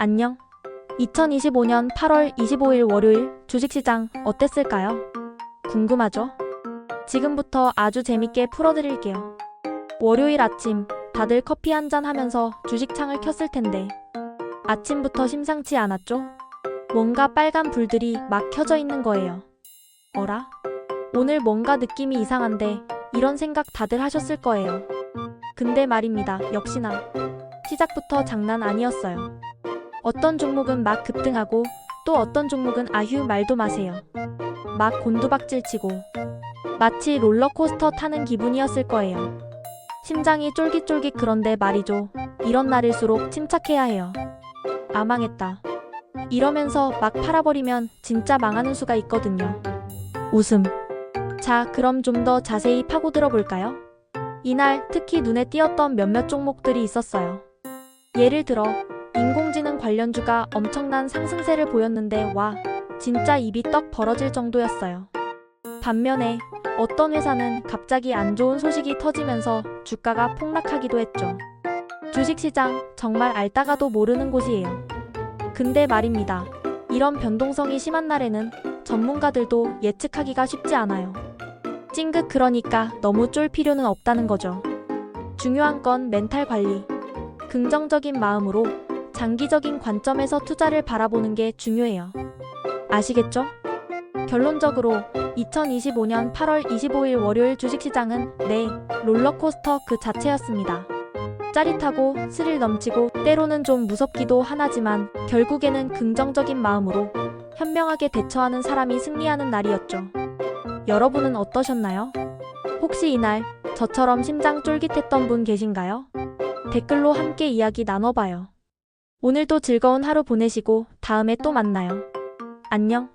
안녕. 2025년 8월 25일 월요일 주식시장 어땠을까요? 궁금하죠? 지금부터 아주 재밌게 풀어드릴게요. 월요일 아침 다들 커피 한 잔 하면서 주식창을 켰을 텐데 아침부터 심상치 않았죠? 뭔가 빨간 불들이 막 켜져 있는 거예요. 어라? 오늘 뭔가 느낌이 이상한데 이런 생각 다들 하셨을 거예요. 근데 말입니다. 역시나 시작부터 장난 아니었어요. 어떤 종목은 막 급등하고 또 어떤 종목은 아휴 말도 마세요. 막 곤두박질 치고 마치 롤러코스터 타는 기분이었을 거예요. 심장이 쫄깃쫄깃 그런데 말이죠. 이런 날일수록 침착해야 해요. 아 망했다. 이러면서 막 팔아버리면 진짜 망하는 수가 있거든요. 웃음. 자, 그럼 좀 더 자세히 파고 들어 볼까요? 이날 특히 눈에 띄었던 몇몇 종목들이 있었어요. 예를 들어 인공지능 관련주가 엄청난 상승세를 보였는데 와 진짜 입이 떡 벌어질 정도였어요. 반면에 어떤 회사는 갑자기 안 좋은 소식이 터지면서 주가가 폭락하기도 했죠. 주식시장 정말 알다가도 모르는 곳이에요. 근데 말입니다. 이런 변동성이 심한 날에는 전문가들도 예측하기가 쉽지 않아요. 찡긋 그러니까 너무 쫄 필요는 없다는 거죠. 중요한 건 멘탈 관리. 긍정적인 마음으로 장기적인 관점에서 투자를 바라보는 게 중요해요. 아시겠죠? 결론적으로 2025년 8월 25일 월요일 주식시장은 네, 롤러코스터 그 자체였습니다. 짜릿하고 스릴 넘치고 때로는 좀 무섭기도 하나지만 결국에는 긍정적인 마음으로 현명하게 대처하는 사람이 승리하는 날이었죠. 여러분은 어떠셨나요? 혹시 이날 저처럼 심장 쫄깃했던 분 계신가요? 댓글로 함께 이야기 나눠봐요. 오늘도 즐거운 하루 보내시고 다음에 또 만나요. 안녕.